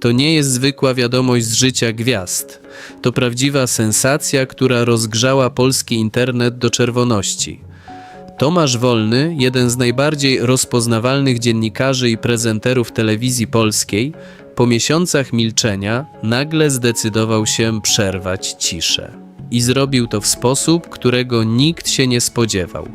To nie jest zwykła wiadomość z życia gwiazd. To prawdziwa sensacja, która rozgrzała polski internet do czerwoności. Tomasz Wolny, jeden z najbardziej rozpoznawalnych dziennikarzy i prezenterów telewizji polskiej, po miesiącach milczenia nagle zdecydował się przerwać ciszę. I zrobił to w sposób, którego nikt się nie spodziewał.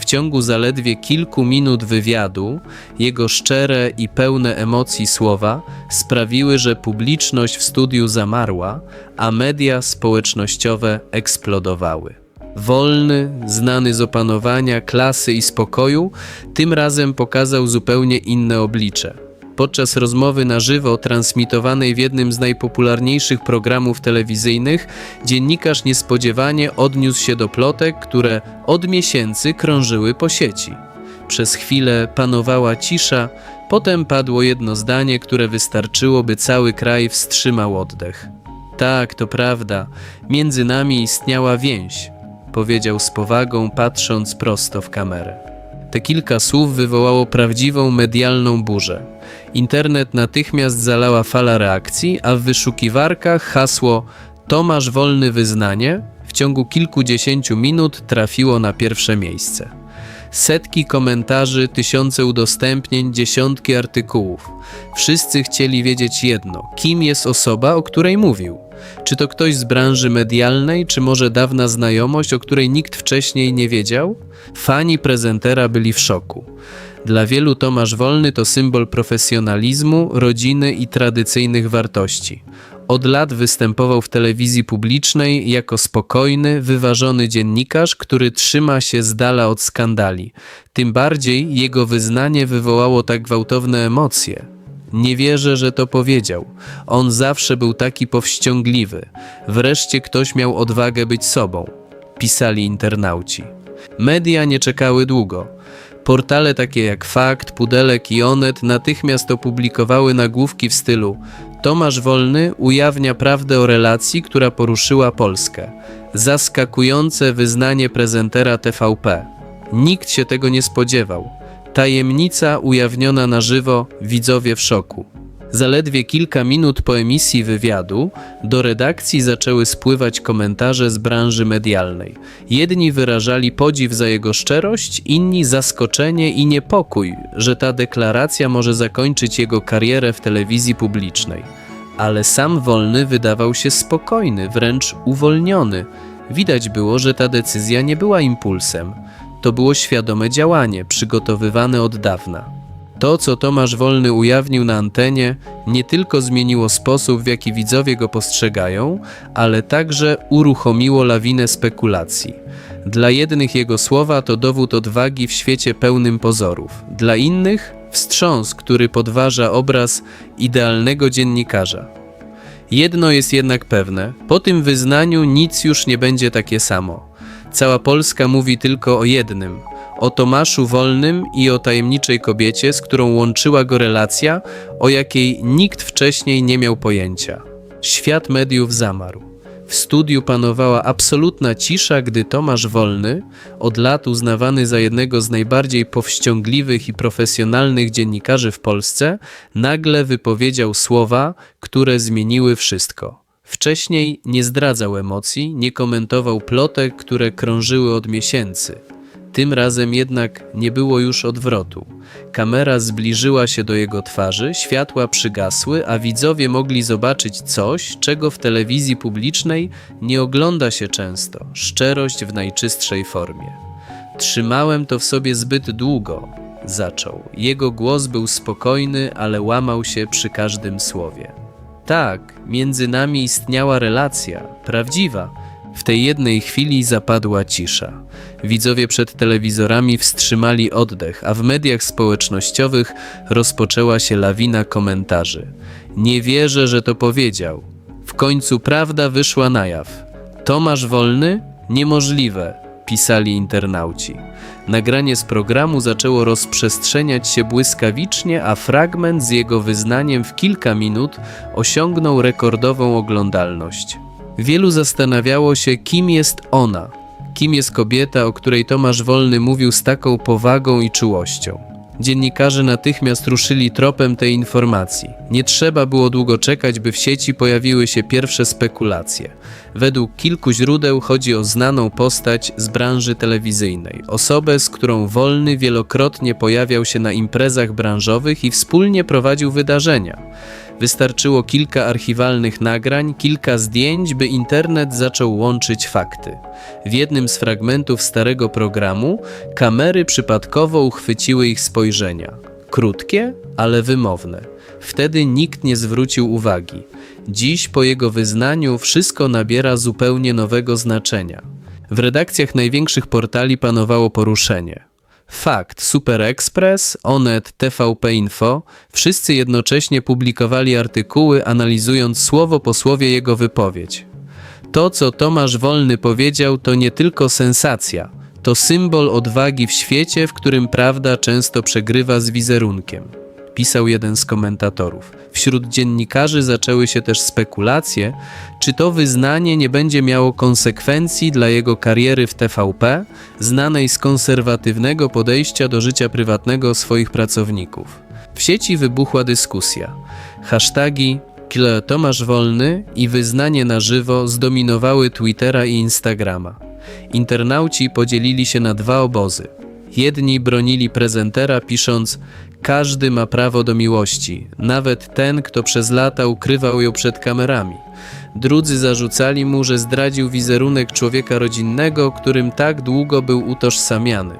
W ciągu zaledwie kilku minut wywiadu, jego szczere i pełne emocji słowa sprawiły, że publiczność w studiu zamarła, a media społecznościowe eksplodowały. Wolny, znany z opanowania, klasy i spokoju, tym razem pokazał zupełnie inne oblicze. Podczas rozmowy na żywo, transmitowanej w jednym z najpopularniejszych programów telewizyjnych, dziennikarz niespodziewanie odniósł się do plotek, które od miesięcy krążyły po sieci. Przez chwilę panowała cisza, potem padło jedno zdanie, które wystarczyło, by cały kraj wstrzymał oddech. Tak, to prawda, między nami istniała więź, powiedział z powagą, patrząc prosto w kamerę. Te kilka słów wywołało prawdziwą medialną burzę. Internet natychmiast zalała fala reakcji, a w wyszukiwarkach hasło Tomasz Wolny Wyznanie w ciągu kilkudziesięciu minut trafiło na pierwsze miejsce. Setki komentarzy, tysiące udostępnień, dziesiątki artykułów. Wszyscy chcieli wiedzieć jedno: kim jest osoba, o której mówił? Czy to ktoś z branży medialnej, czy może dawna znajomość, o której nikt wcześniej nie wiedział? Fani prezentera byli w szoku. Dla wielu Tomasz Wolny to symbol profesjonalizmu, rodziny i tradycyjnych wartości. Od lat występował w telewizji publicznej jako spokojny, wyważony dziennikarz, który trzyma się z dala od skandali. Tym bardziej jego wyznanie wywołało tak gwałtowne emocje. Nie wierzę, że to powiedział. On zawsze był taki powściągliwy. Wreszcie ktoś miał odwagę być sobą, pisali internauci. Media nie czekały długo. Portale takie jak Fakt, Pudelek i Onet natychmiast opublikowały nagłówki w stylu Tomasz Wolny ujawnia prawdę o relacji, która poruszyła Polskę. Zaskakujące wyznanie prezentera TVP. Nikt się tego nie spodziewał. Tajemnica ujawniona na żywo, widzowie w szoku. Zaledwie kilka minut po emisji wywiadu do redakcji zaczęły spływać komentarze z branży medialnej. Jedni wyrażali podziw za jego szczerość, inni zaskoczenie i niepokój, że ta deklaracja może zakończyć jego karierę w telewizji publicznej. Ale sam Wolny wydawał się spokojny, wręcz uwolniony. Widać było, że ta decyzja nie była impulsem. To było świadome działanie, przygotowywane od dawna. To, co Tomasz Wolny ujawnił na antenie, nie tylko zmieniło sposób, w jaki widzowie go postrzegają, ale także uruchomiło lawinę spekulacji. Dla jednych jego słowa to dowód odwagi w świecie pełnym pozorów, dla innych wstrząs, który podważa obraz idealnego dziennikarza. Jedno jest jednak pewne: po tym wyznaniu nic już nie będzie takie samo. Cała Polska mówi tylko o jednym o Tomaszu Wolnym i o tajemniczej kobiecie, z którą łączyła go relacja, o jakiej nikt wcześniej nie miał pojęcia. Świat mediów zamarł. W studiu panowała absolutna cisza, gdy Tomasz Wolny, od lat uznawany za jednego z najbardziej powściągliwych i profesjonalnych dziennikarzy w Polsce, nagle wypowiedział słowa, które zmieniły wszystko. Wcześniej nie zdradzał emocji, nie komentował plotek, które krążyły od miesięcy. Tym razem jednak nie było już odwrotu. Kamera zbliżyła się do jego twarzy, światła przygasły, a widzowie mogli zobaczyć coś, czego w telewizji publicznej nie ogląda się często szczerość w najczystszej formie. Trzymałem to w sobie zbyt długo, zaczął. Jego głos był spokojny, ale łamał się przy każdym słowie. Tak, między nami istniała relacja, prawdziwa. W tej jednej chwili zapadła cisza. Widzowie przed telewizorami wstrzymali oddech, a w mediach społecznościowych rozpoczęła się lawina komentarzy. Nie wierzę, że to powiedział. W końcu prawda wyszła na jaw. Tomasz Wolny? Niemożliwe, pisali internauci. Nagranie z programu zaczęło rozprzestrzeniać się błyskawicznie, a fragment z jego wyznaniem w kilka minut osiągnął rekordową oglądalność. Wielu zastanawiało się, kim jest ona, kim jest kobieta, o której Tomasz Wolny mówił z taką powagą i czułością. Dziennikarze natychmiast ruszyli tropem tej informacji. Nie trzeba było długo czekać, by w sieci pojawiły się pierwsze spekulacje. Według kilku źródeł chodzi o znaną postać z branży telewizyjnej, osobę, z którą Wolny wielokrotnie pojawiał się na imprezach branżowych i wspólnie prowadził wydarzenia. Wystarczyło kilka archiwalnych nagrań, kilka zdjęć, by internet zaczął łączyć fakty. W jednym z fragmentów starego programu kamery przypadkowo uchwyciły ich spojrzenia. Krótkie, ale wymowne. Wtedy nikt nie zwrócił uwagi. Dziś, po jego wyznaniu, wszystko nabiera zupełnie nowego znaczenia. W redakcjach największych portali panowało poruszenie. Fakt, Super Express, Onet, TVP Info, wszyscy jednocześnie publikowali artykuły, analizując słowo po słowie jego wypowiedź. To, co Tomasz Wolny powiedział, to nie tylko sensacja, to symbol odwagi w świecie, w którym prawda często przegrywa z wizerunkiem. Pisał jeden z komentatorów. Wśród dziennikarzy zaczęły się też spekulacje, czy to wyznanie nie będzie miało konsekwencji dla jego kariery w TVP, znanej z konserwatywnego podejścia do życia prywatnego swoich pracowników. W sieci wybuchła dyskusja. Hasztagi Kile Tomasz Wolny i wyznanie na żywo zdominowały Twittera i Instagrama. Internauci podzielili się na dwa obozy. Jedni bronili prezentera, pisząc: Każdy ma prawo do miłości, nawet ten, kto przez lata ukrywał ją przed kamerami. Drudzy zarzucali mu, że zdradził wizerunek człowieka rodzinnego, którym tak długo był utożsamiany.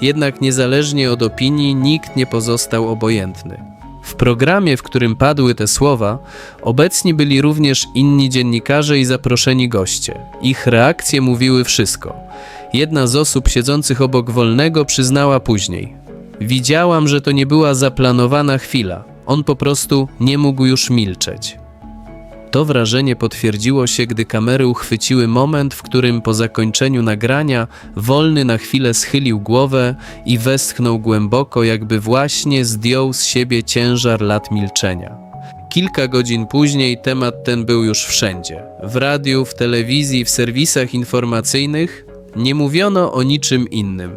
Jednak niezależnie od opinii, nikt nie pozostał obojętny. W programie, w którym padły te słowa, obecni byli również inni dziennikarze i zaproszeni goście. Ich reakcje mówiły wszystko. Jedna z osób siedzących obok Wolnego przyznała później: Widziałam, że to nie była zaplanowana chwila. On po prostu nie mógł już milczeć. To wrażenie potwierdziło się, gdy kamery uchwyciły moment, w którym po zakończeniu nagrania wolny na chwilę schylił głowę i westchnął głęboko, jakby właśnie zdjął z siebie ciężar lat milczenia. Kilka godzin później temat ten był już wszędzie w radiu, w telewizji, w serwisach informacyjnych. Nie mówiono o niczym innym.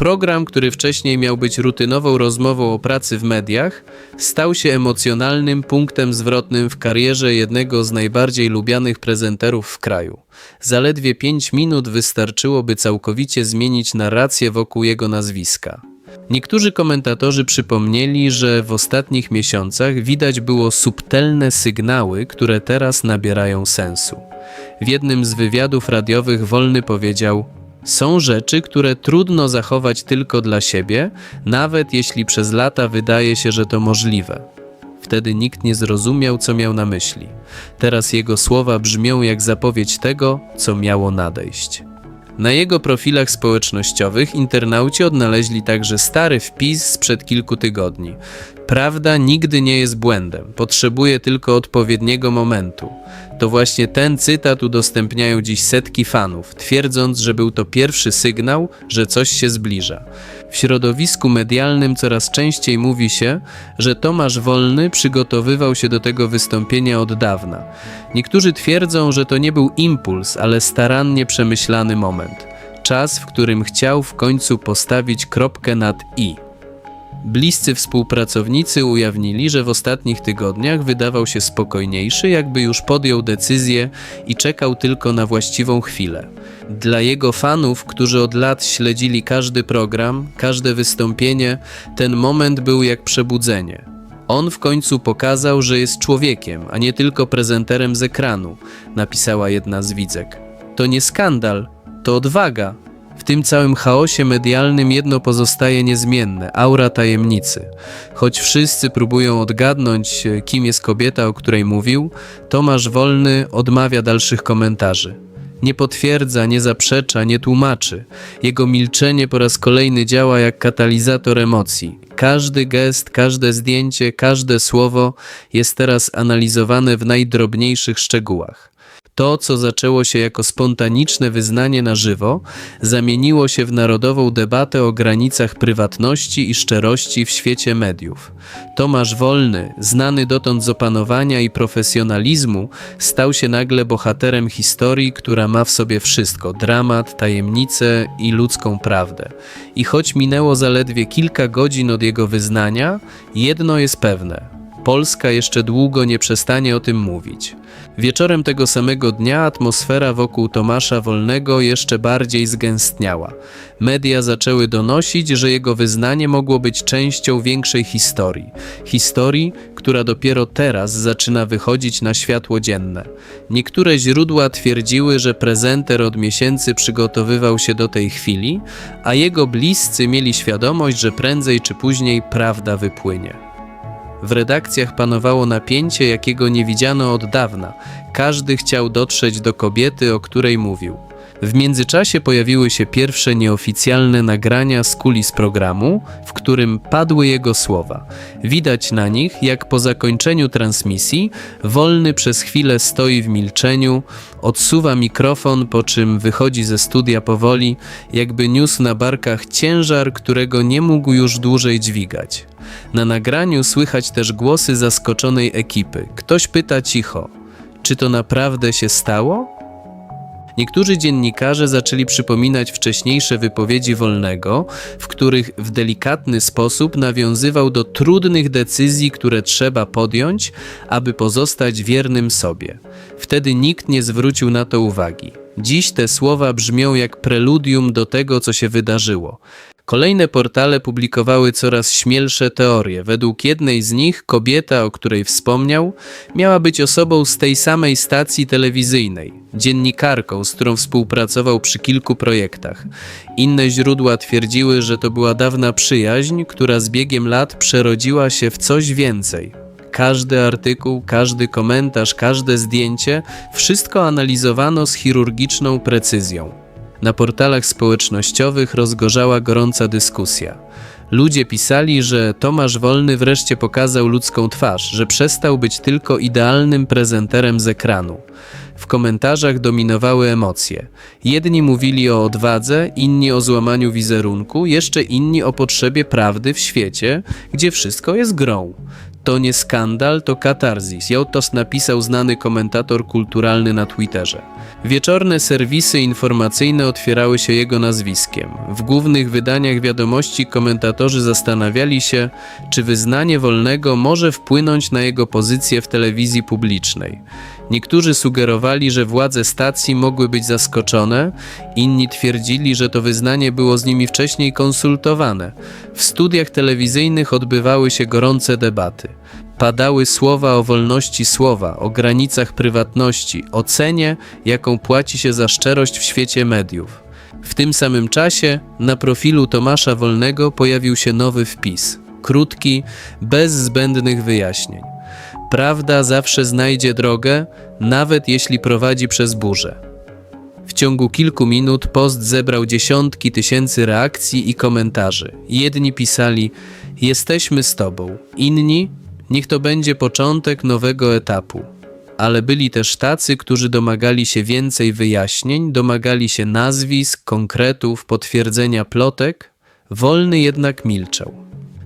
Program, który wcześniej miał być rutynową rozmową o pracy w mediach, stał się emocjonalnym punktem zwrotnym w karierze jednego z najbardziej lubianych prezenterów w kraju. Zaledwie pięć minut wystarczyło, by całkowicie zmienić narrację wokół jego nazwiska. Niektórzy komentatorzy przypomnieli, że w ostatnich miesiącach widać było subtelne sygnały, które teraz nabierają sensu. W jednym z wywiadów radiowych Wolny powiedział: są rzeczy, które trudno zachować tylko dla siebie, nawet jeśli przez lata wydaje się, że to możliwe. Wtedy nikt nie zrozumiał, co miał na myśli. Teraz jego słowa brzmią jak zapowiedź tego, co miało nadejść. Na jego profilach społecznościowych internauci odnaleźli także stary wpis sprzed kilku tygodni. Prawda nigdy nie jest błędem, potrzebuje tylko odpowiedniego momentu. To właśnie ten cytat udostępniają dziś setki fanów, twierdząc, że był to pierwszy sygnał, że coś się zbliża. W środowisku medialnym coraz częściej mówi się, że Tomasz Wolny przygotowywał się do tego wystąpienia od dawna. Niektórzy twierdzą, że to nie był impuls, ale starannie przemyślany moment. Czas, w którym chciał w końcu postawić kropkę nad i. Bliscy współpracownicy ujawnili, że w ostatnich tygodniach wydawał się spokojniejszy, jakby już podjął decyzję i czekał tylko na właściwą chwilę. Dla jego fanów, którzy od lat śledzili każdy program, każde wystąpienie, ten moment był jak przebudzenie. On w końcu pokazał, że jest człowiekiem, a nie tylko prezenterem z ekranu, napisała jedna z widzek. To nie skandal, to odwaga, w tym całym chaosie medialnym jedno pozostaje niezmienne aura tajemnicy. Choć wszyscy próbują odgadnąć, kim jest kobieta, o której mówił, Tomasz Wolny odmawia dalszych komentarzy. Nie potwierdza, nie zaprzecza, nie tłumaczy. Jego milczenie po raz kolejny działa jak katalizator emocji. Każdy gest, każde zdjęcie, każde słowo jest teraz analizowane w najdrobniejszych szczegółach. To, co zaczęło się jako spontaniczne wyznanie na żywo, zamieniło się w narodową debatę o granicach prywatności i szczerości w świecie mediów. Tomasz Wolny, znany dotąd z opanowania i profesjonalizmu, stał się nagle bohaterem historii, która ma w sobie wszystko: dramat, tajemnicę i ludzką prawdę. I choć minęło zaledwie kilka godzin od jego wyznania, jedno jest pewne: Polska jeszcze długo nie przestanie o tym mówić. Wieczorem tego samego dnia atmosfera wokół Tomasza Wolnego jeszcze bardziej zgęstniała. Media zaczęły donosić, że jego wyznanie mogło być częścią większej historii. Historii, która dopiero teraz zaczyna wychodzić na światło dzienne. Niektóre źródła twierdziły, że prezenter od miesięcy przygotowywał się do tej chwili, a jego bliscy mieli świadomość, że prędzej czy później prawda wypłynie. W redakcjach panowało napięcie, jakiego nie widziano od dawna. Każdy chciał dotrzeć do kobiety, o której mówił. W międzyczasie pojawiły się pierwsze nieoficjalne nagrania z kulis programu, w którym padły jego słowa. Widać na nich, jak po zakończeniu transmisji, wolny przez chwilę stoi w milczeniu, odsuwa mikrofon, po czym wychodzi ze studia powoli, jakby niósł na barkach ciężar, którego nie mógł już dłużej dźwigać. Na nagraniu słychać też głosy zaskoczonej ekipy. Ktoś pyta cicho: Czy to naprawdę się stało? Niektórzy dziennikarze zaczęli przypominać wcześniejsze wypowiedzi Wolnego, w których w delikatny sposób nawiązywał do trudnych decyzji, które trzeba podjąć, aby pozostać wiernym sobie. Wtedy nikt nie zwrócił na to uwagi. Dziś te słowa brzmią jak preludium do tego, co się wydarzyło. Kolejne portale publikowały coraz śmielsze teorie. Według jednej z nich kobieta, o której wspomniał, miała być osobą z tej samej stacji telewizyjnej, dziennikarką, z którą współpracował przy kilku projektach. Inne źródła twierdziły, że to była dawna przyjaźń, która z biegiem lat przerodziła się w coś więcej. Każdy artykuł, każdy komentarz, każde zdjęcie wszystko analizowano z chirurgiczną precyzją. Na portalach społecznościowych rozgorzała gorąca dyskusja. Ludzie pisali, że Tomasz Wolny wreszcie pokazał ludzką twarz, że przestał być tylko idealnym prezenterem z ekranu. W komentarzach dominowały emocje. Jedni mówili o odwadze, inni o złamaniu wizerunku, jeszcze inni o potrzebie prawdy w świecie, gdzie wszystko jest grą. To nie skandal, to katarzis. Jotos napisał znany komentator kulturalny na Twitterze. Wieczorne serwisy informacyjne otwierały się jego nazwiskiem. W głównych wydaniach wiadomości komentatorzy zastanawiali się, czy wyznanie wolnego może wpłynąć na jego pozycję w telewizji publicznej. Niektórzy sugerowali, że władze stacji mogły być zaskoczone, inni twierdzili, że to wyznanie było z nimi wcześniej konsultowane. W studiach telewizyjnych odbywały się gorące debaty. Padały słowa o wolności słowa, o granicach prywatności, o cenie, jaką płaci się za szczerość w świecie mediów. W tym samym czasie na profilu Tomasza Wolnego pojawił się nowy wpis, krótki, bez zbędnych wyjaśnień. Prawda zawsze znajdzie drogę, nawet jeśli prowadzi przez burzę. W ciągu kilku minut post zebrał dziesiątki tysięcy reakcji i komentarzy. Jedni pisali: Jesteśmy z Tobą, inni: Niech to będzie początek nowego etapu. Ale byli też tacy, którzy domagali się więcej wyjaśnień, domagali się nazwisk, konkretów, potwierdzenia plotek. Wolny jednak milczał.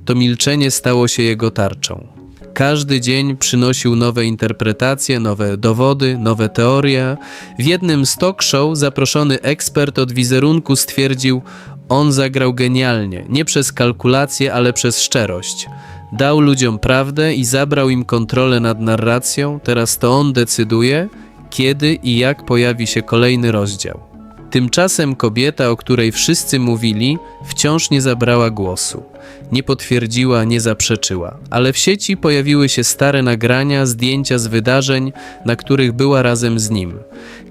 To milczenie stało się jego tarczą. Każdy dzień przynosił nowe interpretacje, nowe dowody, nowe teorie. W jednym z talk show zaproszony ekspert od wizerunku stwierdził: On zagrał genialnie, nie przez kalkulację, ale przez szczerość. Dał ludziom prawdę i zabrał im kontrolę nad narracją. Teraz to on decyduje, kiedy i jak pojawi się kolejny rozdział. Tymczasem kobieta, o której wszyscy mówili, wciąż nie zabrała głosu. Nie potwierdziła, nie zaprzeczyła, ale w sieci pojawiły się stare nagrania, zdjęcia z wydarzeń, na których była razem z nim.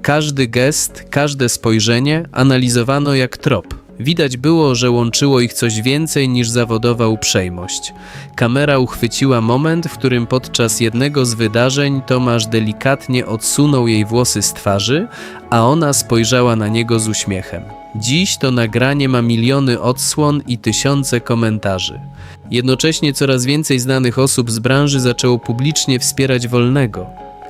Każdy gest, każde spojrzenie analizowano jak trop. Widać było, że łączyło ich coś więcej niż zawodowa uprzejmość. Kamera uchwyciła moment, w którym podczas jednego z wydarzeń Tomasz delikatnie odsunął jej włosy z twarzy, a ona spojrzała na niego z uśmiechem. Dziś to nagranie ma miliony odsłon i tysiące komentarzy. Jednocześnie coraz więcej znanych osób z branży zaczęło publicznie wspierać Wolnego.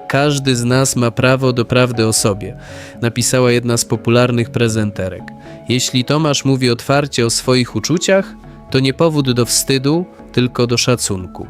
Każdy z nas ma prawo do prawdy o sobie, napisała jedna z popularnych prezenterek. Jeśli Tomasz mówi otwarcie o swoich uczuciach, to nie powód do wstydu, tylko do szacunku.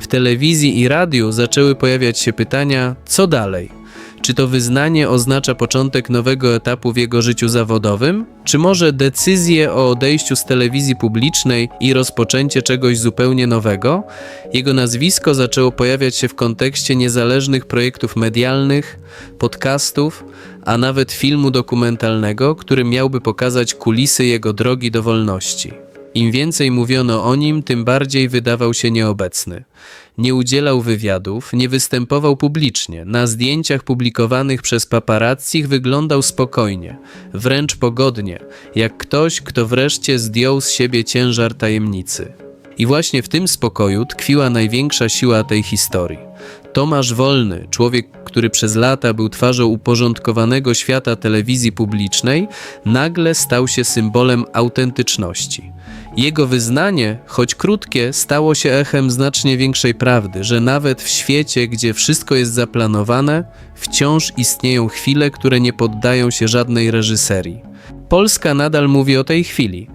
W telewizji i radiu zaczęły pojawiać się pytania, co dalej? Czy to wyznanie oznacza początek nowego etapu w jego życiu zawodowym? Czy może decyzję o odejściu z telewizji publicznej i rozpoczęcie czegoś zupełnie nowego? Jego nazwisko zaczęło pojawiać się w kontekście niezależnych projektów medialnych, podcastów, a nawet filmu dokumentalnego, który miałby pokazać kulisy jego drogi do wolności. Im więcej mówiono o nim, tym bardziej wydawał się nieobecny. Nie udzielał wywiadów, nie występował publicznie. Na zdjęciach publikowanych przez paparazzich wyglądał spokojnie, wręcz pogodnie, jak ktoś, kto wreszcie zdjął z siebie ciężar tajemnicy. I właśnie w tym spokoju tkwiła największa siła tej historii. Tomasz Wolny, człowiek, który przez lata był twarzą uporządkowanego świata telewizji publicznej, nagle stał się symbolem autentyczności. Jego wyznanie, choć krótkie, stało się echem znacznie większej prawdy, że nawet w świecie, gdzie wszystko jest zaplanowane, wciąż istnieją chwile, które nie poddają się żadnej reżyserii. Polska nadal mówi o tej chwili.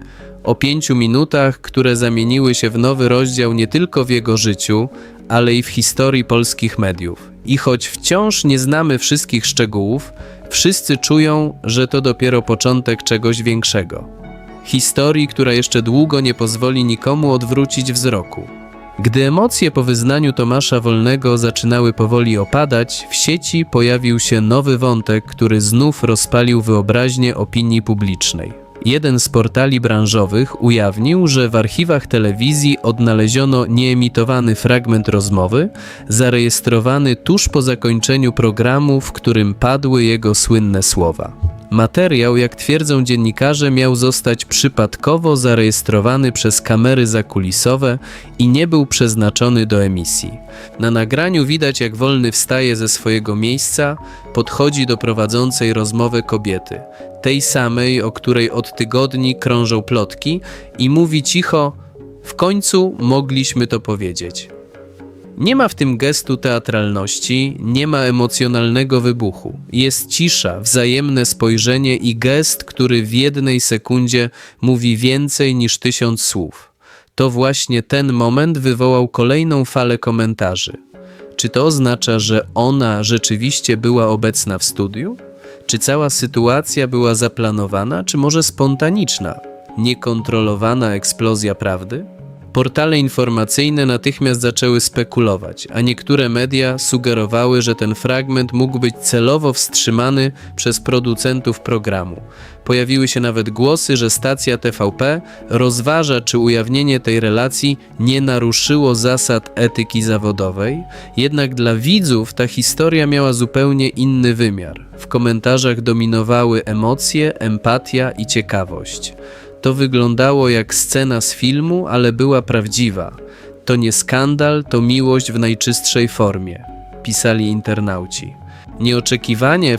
O pięciu minutach, które zamieniły się w nowy rozdział nie tylko w jego życiu, ale i w historii polskich mediów. I choć wciąż nie znamy wszystkich szczegółów, wszyscy czują, że to dopiero początek czegoś większego. Historii, która jeszcze długo nie pozwoli nikomu odwrócić wzroku. Gdy emocje po wyznaniu Tomasza Wolnego zaczynały powoli opadać, w sieci pojawił się nowy wątek, który znów rozpalił wyobraźnię opinii publicznej. Jeden z portali branżowych ujawnił, że w archiwach telewizji odnaleziono nieemitowany fragment rozmowy, zarejestrowany tuż po zakończeniu programu, w którym padły jego słynne słowa. Materiał, jak twierdzą dziennikarze, miał zostać przypadkowo zarejestrowany przez kamery zakulisowe i nie był przeznaczony do emisji. Na nagraniu widać, jak wolny wstaje ze swojego miejsca, podchodzi do prowadzącej rozmowę kobiety, tej samej, o której od tygodni krążą plotki, i mówi cicho: W końcu mogliśmy to powiedzieć. Nie ma w tym gestu teatralności, nie ma emocjonalnego wybuchu. Jest cisza, wzajemne spojrzenie i gest, który w jednej sekundzie mówi więcej niż tysiąc słów. To właśnie ten moment wywołał kolejną falę komentarzy. Czy to oznacza, że ona rzeczywiście była obecna w studiu? Czy cała sytuacja była zaplanowana, czy może spontaniczna, niekontrolowana eksplozja prawdy? Portale informacyjne natychmiast zaczęły spekulować, a niektóre media sugerowały, że ten fragment mógł być celowo wstrzymany przez producentów programu. Pojawiły się nawet głosy, że stacja TVP rozważa, czy ujawnienie tej relacji nie naruszyło zasad etyki zawodowej. Jednak dla widzów ta historia miała zupełnie inny wymiar. W komentarzach dominowały emocje, empatia i ciekawość. To wyglądało jak scena z filmu, ale była prawdziwa. To nie skandal, to miłość w najczystszej formie, pisali internauci. Nieoczekiwanie